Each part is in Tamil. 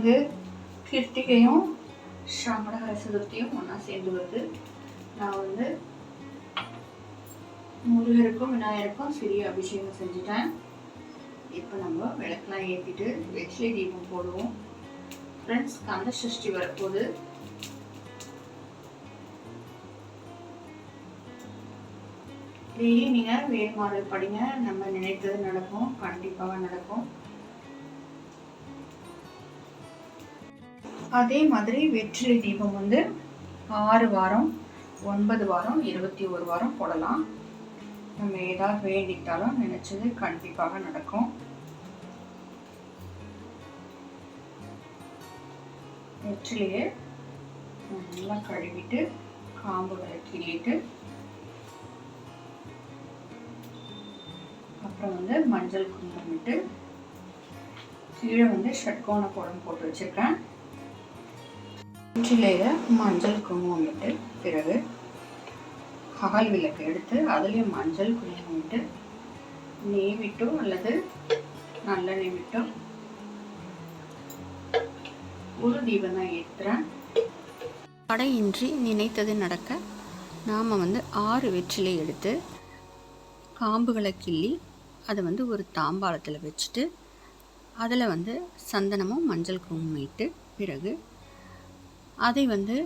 வந்து கிருத்திகையும் சாமடகர சதுர்த்தியும் ஒன்றா சேர்ந்து வருது நான் வந்து முருகருக்கும் விநாயகருக்கும் சிறிய அபிஷேகம் செஞ்சுட்டேன். இப்போ நம்ம விளக்கெல்லாம் ஏற்றிட்டு வெற்றிலை தீபம் போடுவோம். ஃப்ரெண்ட்ஸ் கந்த சஷ்டி வரப்போகுது. டெய்லி நீங்கள் வேறுமாறல் படிங்க. நம்ம நினைத்தது நடக்கும். கண்டிப்பாக நடக்கும். அதே மாதிரி வெற்றிலை தீபம் வந்து ஆறு வாரம் ஒன்பது வாரம் இருபத்தி ஒரு வாரம் போடலாம். நம்ம ஏதாவது வேண்டிக்கிட்டாலும் நினைச்சது கண்டிப்பாக நடக்கும். வெற்றிலையை நல்லா கழுவிட்டு காம்புகளை கிள்ளிட்டு அப்புறம் வந்து மஞ்சள் குங்குமம் விட்டு கீழே வந்து ஷட்கோண குடம் போட்டு வச்சுருக்கேன். வெற்றிலையில் மஞ்சள் குங்குமம் விட்டு பிறகு அகல் விளக்கு எடுத்து அதுலேயும் மஞ்சள் குங்குமம் விட்டு நெய் விட்டோ அல்லது நல்லெண்ணெய் விட்டோ ஒரு தீபம் தான் ஏற்றுறேன் தடையின்றி நினைத்தது நடக்க நாம் வந்து ஆறு வெற்றிலை எடுத்து காம்புகளை கிள்ளி அதை வந்து ஒரு தாம்பாளத்தில் வச்சுட்டு அதில் வந்து சந்தனமும் மஞ்சள் குங்குமம் இட்டு பிறகு அதை வந்து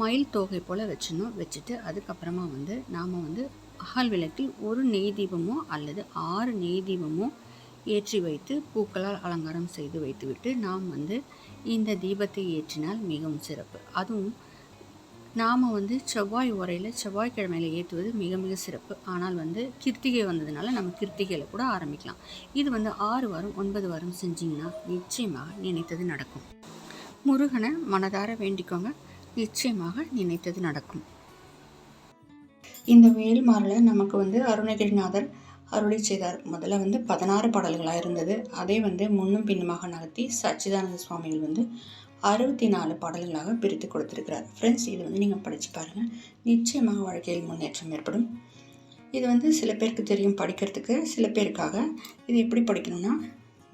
மயில் தொகை போல் வச்சிடணும். வச்சுட்டு அதுக்கப்புறமா வந்து நாம் வந்து அகல் விளக்கில் ஒரு நெய் தீபமோ அல்லது ஆறு நெய் தீபமோ ஏற்றி வைத்து பூக்களால் அலங்காரம் செய்து வைத்துவிட்டு நாம் வந்து இந்த தீபத்தை ஏற்றினால் மிகவும் சிறப்பு. அதுவும் நாம் வந்து செவ்வாய் உரையில் செவ்வாய்க்கிழமையில் ஏற்றுவது மிக மிக சிறப்பு. ஆனால் வந்து கிருத்திகை வந்ததுனால நம்ம கிருத்திகையில் கூட ஆரம்பிக்கலாம். இது வந்து ஆறு வாரம் ஒன்பது வாரம் செஞ்சிங்கன்னா நிச்சயமாக நினைத்தது நடக்கும். முருகனை மனதார வேண்டிக்கோங்க. நிச்சயமாக நினைத்தது நடக்கும். இந்த வேல்மாரில் நமக்கு வந்து அருணகிரிநாதர் அருளி செய்தார். முதல்ல வந்து பதினாறு பாடல்களாக இருந்தது. அதை வந்து முன்னும் பின்னுமாக நகர்த்தி சச்சிதானந்த சுவாமிகள் வந்து அறுபத்தி நாலு பாடல்களாக பிரித்து கொடுத்துருக்கிறார். ஃப்ரெண்ட்ஸ் இது வந்து நீங்கள் படித்து பாருங்கள் நிச்சயமாக வாழ்க்கையில் முன்னேற்றம் ஏற்படும். இது வந்து சில பேருக்கு தெரியும் படிக்கிறதுக்கு. சில பேருக்காக இது எப்படி படிக்கணும்னா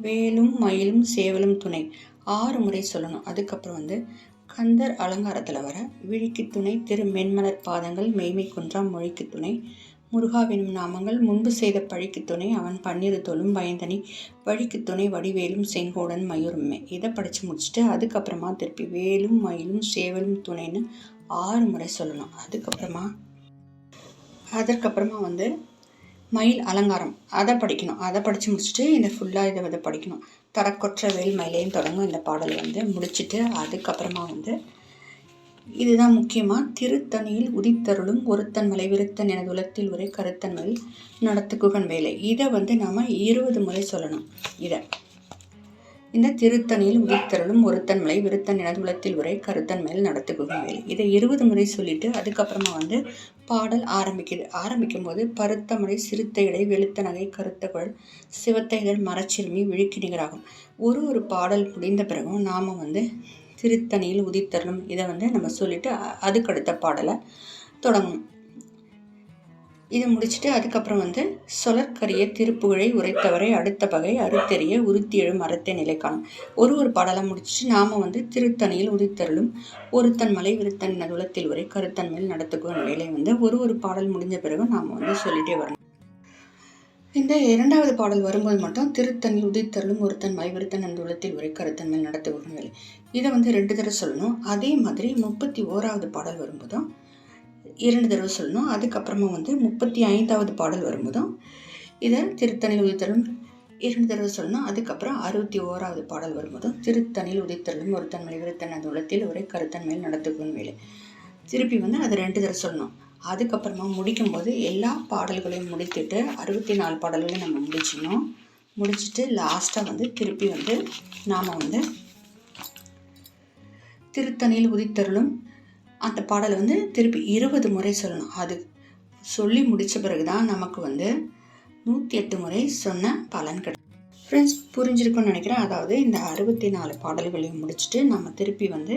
வேலும் மயிலும் சேவலும் துணை. ஆறு முறை சொல்லணும். அதுக்கப்புறம் வந்து கந்தர் அலங்காரத்தில் வர விழிக்கு துணை திரு மென்மலர் பாதங்கள் மெய்மை குன்றாம் மொழிக்கு துணை முருகாவினும் நாமங்கள் முன்பு செய்த பழிக்கு துணை அவன் பன்னிரு தொழும் பயந்தனி வழிக்கு துணை வடிவேலும் செங்கோடன் மயூரமே இதை படித்து முடிச்சுட்டு அதுக்கப்புறமா திருப்பி வேலும் மயிலும் சேவலும் துணைன்னு ஆறு முறை சொல்லணும். அதுக்கப்புறமா அதற்கப்புறமா வந்து மயில் அலங்காரம். அதை படிக்கணும். அதை படித்து முடிச்சுட்டு இந்த ஃபுல்லாக இதை வந்து படிக்கணும். தரக்கொற்ற வேல் மயிலையும் தொடங்கும் இந்த பாடல் வந்து. முடிச்சுட்டு அதுக்கப்புறமா வந்து இதுதான் முக்கியமாக திருத்தணியில் உதித்தருளும் ஒருத்தன் மலை விருத்தன் எனது உலகத்தில் ஒரே கருத்தன் மயில் நடத்துக்குகன் வேலை. இதை வந்து நாம் இருபது முறை சொல்லணும். இதை. இந்த திருத்தணியில் உதித்தருளும் ஒருத்தன்மலை விருத்தன் எனதுலத்தில் உரை கருத்தன் மேல் நடத்துக்குகன் வேலை. இதை இருபது முறை சொல்லிட்டு அதுக்கப்புறமா வந்து பாடல் ஆரம்பிக்குது ஆரம்பிக்கும் போது பருத்த மலை இடை வெளுத்த நகை கருத்த குழல் சிவத்த இதழ் மரச்சிறுமி விழுக்கி நிகராகும் ஒரு ஒரு பாடல் முடிந்த பிறகும் நாம் வந்து திருத்தணியில் உதித்தரணும் இதை வந்து நம்ம சொல்லிட்டு அதுக்கடுத்த பாடலை தொடங்கணும் இதை முடிச்சுட்டு அதுக்கப்புறம் வந்து சொலற்கரிய திருப்புகழை உரைத்தவரை அடுத்த பகை அறுத்தெறிய உருத்தி எழும் அறத்தை நிலை காணும் ஒரு ஒரு பாடலாம் முடிச்சுட்டு நாம் வந்து திருத்தணியில் உதித்தருளும் ஒருத்தன் மலை விருத்தன் நதுலத்தில் உரை கருத்தன் மேல் நடத்துக்கும் வேலை வந்து ஒரு ஒரு பாடல் முடிஞ்ச பிறகு நாம் வந்து சொல்லிட்டே வரணும். இந்த இரண்டாவது பாடல் வரும்போது மட்டும் திருத்தணியில் உதித்தருளும் ஒருத்தன் மைவிருத்தன் அந்த உலத்தில் உரை கருத்தன் மேல் நடத்துகும் வேலை. இதை வந்து ரெண்டு தடவை சொல்லணும். அதே மாதிரி முப்பத்தி ஓராவது பாடல் வரும்போதும் இரண்டு தடவை சொல்லணும். அதுக்கப்புறமா வந்து முப்பத்தி ஐந்தாவது பாடல் வரும்போதும் இதை திருத்தணியில் உதித்தலும் இரண்டு தடவை சொல்லணும். அதுக்கப்புறம் அறுபத்தி ஓராவது பாடல் வரும்போதும் திருத்தணியில் உதித்தலும் ஒரு தன்மை விருத்தன தூளத்தில் ஒரே கருத்தன் மேல் வேலை திருப்பி வந்து அதை ரெண்டு தடவை சொல்லணும். அதுக்கப்புறமா முடிக்கும்போது எல்லா பாடல்களையும் முடித்துட்டு அறுபத்தி நாலு பாடல்களையும் நம்ம முடிச்சிடணும். முடிச்சுட்டு லாஸ்ட்டாக வந்து திருப்பி வந்து நாம் வந்து திருத்தணியில் உதித்தருளும் அந்த பாடலை வந்து திருப்பி இருபது முறை சொல்லணும். அது சொல்லி முடித்த பிறகு தான் நமக்கு வந்து நூற்றி எட்டு முறை சொன்ன பலன் கிடைக்கும். ஃப்ரெண்ட்ஸ் புரிஞ்சிருக்கும்னு நினைக்கிறேன். அதாவது இந்த அறுபத்தி நாலு பாடல்களையும் முடிச்சுட்டு நம்ம திருப்பி வந்து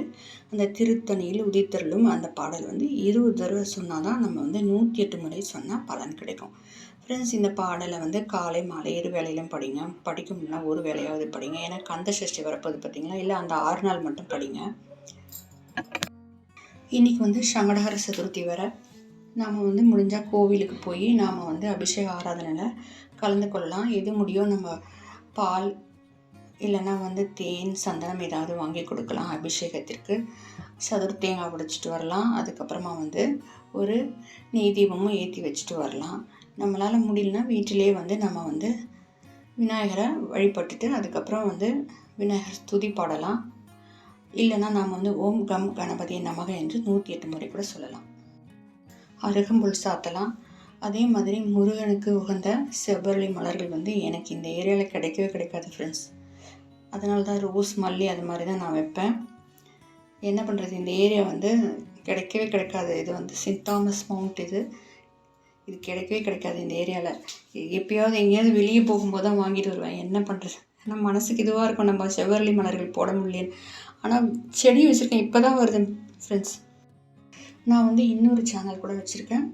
அந்த திருத்தணியில் உதித்தருளும் அந்த பாடல் வந்து இருபது தடவை சொன்னால் தான் நம்ம வந்து நூற்றி எட்டு முறை சொன்னால் பலன் கிடைக்கும். ஃப்ரெண்ட்ஸ் இந்த பாடலை வந்து காலை மாலை இரு வேலையிலும் படிங்க. படிக்க முடியல ஒரு வேலையாவது படிங்க. ஏன்னா கந்த சஷ்டி வரப்போது பார்த்தீங்களா? இல்லை அந்த ஆறு நாள் மட்டும் படிங்க. இன்றைக்கி வந்து சங்கடஹர சதுர்த்தி வர நாம் வந்து முடிஞ்சால் கோவிலுக்கு போய் நாம் வந்து அபிஷேக ஆராதனையில் கலந்து கொள்ளலாம். எது முடியும் நம்ம பால் இல்லைன்னா வந்து தேன் சந்தனம் ஏதாவது வாங்கி கொடுக்கலாம் அபிஷேகத்திற்கு. சதுர் தேங்காய் உடைச்சிட்டு வரலாம். அதுக்கப்புறமா வந்து ஒரு நெய் தீபமும் ஏற்றி வச்சுட்டு வரலாம். நம்மளால் முடியலனா வீட்டிலே வந்து நம்ம வந்து விநாயகரை வழிபட்டுட்டு அதுக்கப்புறம் வந்து விநாயகர் துதி பாடலாம். இல்லைன்னா நாம் வந்து ஓம் கம் கணபதி நமக என்று நூற்றி எட்டு முறை கூட சொல்லலாம். அருகம்புல் சாத்தலாம். அதே மாதிரி முருகனுக்கு உகந்த செவ்வரளி மலர்கள் வந்து எனக்கு இந்த ஏரியாவில் கிடைக்கவே கிடைக்காது ஃப்ரெண்ட்ஸ் அதனால தான் ரோஸ் மல்லி அது மாதிரி தான் நான் வைப்பேன். என்ன பண்ணுறது இந்த ஏரியா வந்து கிடைக்கவே கிடைக்காது. இது வந்து சென்ட் தாமஸ் மவுண்ட் இது. இது கிடைக்கவே கிடைக்காது இந்த ஏரியாவில் எப்பயாவது எங்கேயாவது வெளியே போகும்போது தான் வாங்கிட்டு வருவேன். என்ன பண்ணுறது ஏன்னா மனசுக்கு இதுவாக இருக்கும். நம்ம செவ்வரளி மலர்கள் போட முடியல ஆனால் செடி வச்சுருக்கேன். இப்போ தான் வருது ஃப்ரெண்ட்ஸ் நான் வந்து இன்னொரு சேனல் கூட வச்சுருக்கேன்.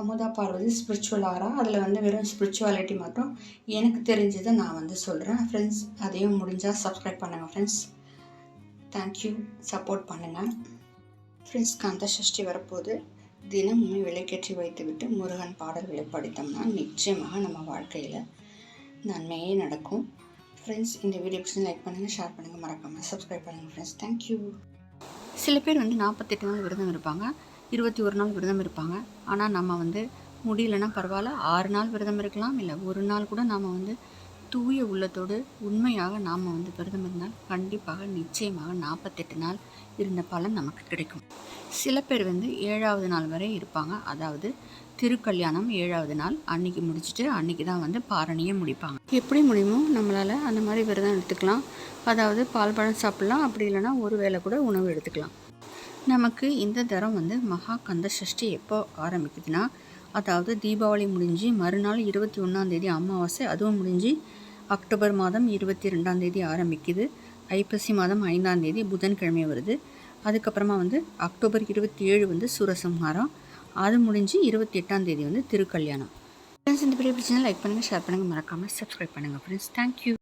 அமுதா பார்வதி ஸ்பிரிச்சுவல் ஆரா அதில் வந்து வெறும் ஸ்பிரிச்சுவாலிட்டி மட்டும் எனக்கு தெரிஞ்சதை நான் வந்து சொல்கிறேன் ஃப்ரெண்ட்ஸ் அதையும் முடிஞ்சால் சப்ஸ்கிரைப் பண்ணுங்கள் ஃப்ரெண்ட்ஸ் தேங்க்யூ சப்போர்ட் பண்ணுங்கள் ஃப்ரெண்ட்ஸ் கந்த சஷ்டி வரப்போது தினமும் விலைக்கேற்றி வைத்துவிட்டு முருகன் பாடல்களை படித்தோம்னா நிச்சயமாக நம்ம வாழ்க்கையில் நன்மையே நடக்கும். ஃப்ரெண்ட்ஸ் இந்த வீடியோ பிடிச்சி லைக் பண்ணுங்கள் ஷேர் பண்ணுங்கள் மறக்காமல் சப்ஸ்கிரைப் பண்ணுங்கள் ஃப்ரெண்ட்ஸ் தேங்க்யூ சில பேர் வந்து நாற்பத்தெட்டு நாள் விரதம் இருப்பாங்க இருபத்தி ஒரு நாள் விரதம் இருப்பாங்க. ஆனால் நம்ம வந்து முடியலன்னா பரவாயில்ல ஆறு நாள் விரதம் இருக்கலாம் இல்லை ஒரு நாள் கூட நாம் வந்து தூய உள்ளத்தோடு உண்மையாக நாம் வந்து விரதம் இருந்தால் கண்டிப்பாக நிச்சயமாக நாற்பத்தெட்டு நாள் இருந்த பலன் நமக்கு கிடைக்கும். சில பேர் வந்து ஏழாவது நாள் வரை இருப்பாங்க. அதாவது திருக்கல்யாணம் ஏழாவது நாள் அன்னைக்கு முடிச்சுட்டு அன்னைக்கு தான் வந்து பாரணியை முடிப்பாங்க. எப்படி முடியுமோ நம்மளால் அந்த மாதிரி விரதம் எடுத்துக்கலாம். அதாவது பால் பழம் சாப்பிட்லாம். அப்படி இல்லைன்னா ஒரு வேளை கூட உணவு எடுத்துக்கலாம். நமக்கு இந்த தரம் வந்து மகா கந்த சஷ்டி எப்போ ஆரம்பிக்குதுன்னா அதாவது தீபாவளி முடிஞ்சு மறுநாள் இருபத்தி ஒன்றாந்தேதி அமாவாசை அதுவும் முடிஞ்சு அக்டோபர் மாதம் இருபத்தி ரெண்டாந்தேதி ஆரம்பிக்குது. ஐப்பசி மாதம் ஐந்தாந்தேதி புதன்கிழமை வருது. அதுக்கப்புறமா வந்து அக்டோபர் இருபத்தி ஏழு வந்து சூரசம்ஹாரம். அது முடிஞ்சு இருபத்தி எட்டாம் தேதி வந்து திருக்கல்யாணம். ஃப்ரெண்ட்ஸ் இந்த வீடியோ பிரச்சனை லைக் பண்ணுங்கள் ஷேர் பண்ணுங்கள் மறக்காமல் சப்ஸ்கிரைப் பண்ணுங்கள் ஃப்ரெண்ட்ஸ் தேங்க்யூ